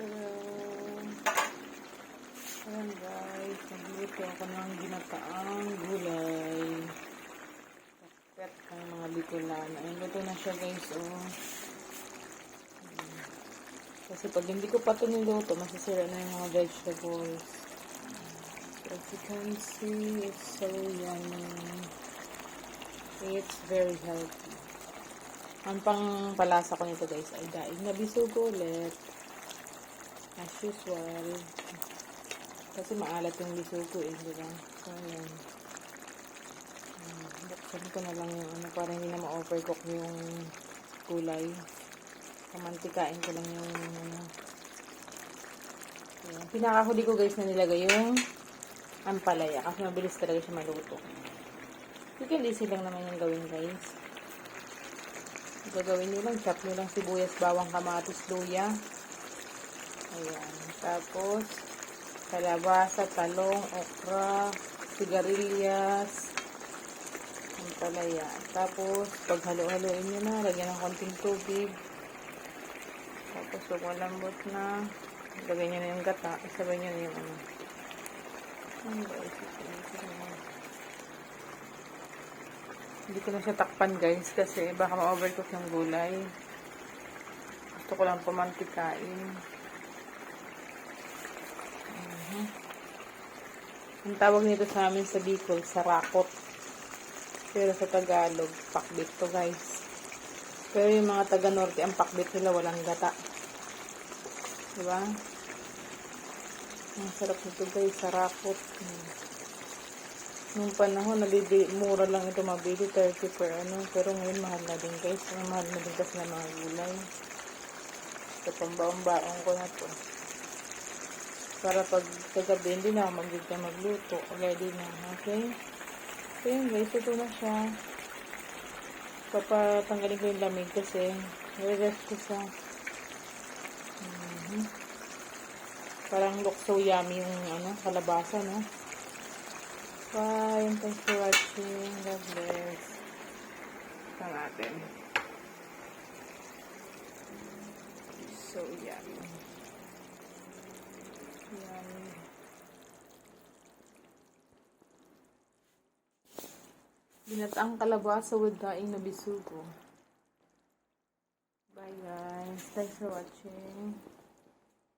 Hello. Ayan guys, nagluto ako ng ginataang gulay. Pet ng mga bikulan. Ayan, luto na siya guys, oh. Ayan. Kasi pag hindi ko pa ito niluto, masisira na yung mga vegetables. As you can see, it's so yummy. It's very healthy. Ang pang palasa ko nito guys ay daig na bisugo ulit. As usual. Kasi maalat yung bisugo eh, di? So. Hmm, Buksan ko na lang yung ano para hindi na ma-overcook yung kulay. Pamantikain ko lang yung ano. Ayan. Pinakahuli ko guys na nilagay yung ampalaya kasi mabilis talaga siya maluto. Quick and easy lang naman yung gawin guys. Gagawin nyo lang, chop nyo lang sibuyas, bawang, kamatis, luya. Ayan. Tapos, kalabasa, talong, okra, sigarilyas, ang palaya. Tapos, pag halo-haloin nyo na, lagyan ng konting tubig. Tapos, pag malambot na, lagyan nyo na yung gata, isabay nyo na yung ano. Ano ba? Hindi ko na siya takpan guys kasi baka ma-overcook yung gulay. Gusto ko lang pamantikain. Ang tawag nito sa amin sa Bicol, sarakot. Pero sa Tagalog, pakbit to guys. Pero yung mga taga-norte, ang pakbit nila walang gata. Diba? Ang sarap nito guys, sarakot. Hmm. Nung panahon, nabibili, mura lang ito mabili, 30 per ano. Pero ngayon, mahal na din guys. Ang mahal na din kasi ng mga gulay. Ito, pambaong-baong ko na to. Para pag kagabi, hindi na ako mag na magluto. Ready na, okay? So yun guys, ito na siya. Papatanggalin ko yung lamig kasi nire-rest ko siya. Mhm. Parang look so yummy yung ano, kalabasa, no? Bye, and thanks for watching. God bless. Ito natin. So. Yummy. Binataang kalabasa with daing na bisugo. Bye guys. Thanks for watching.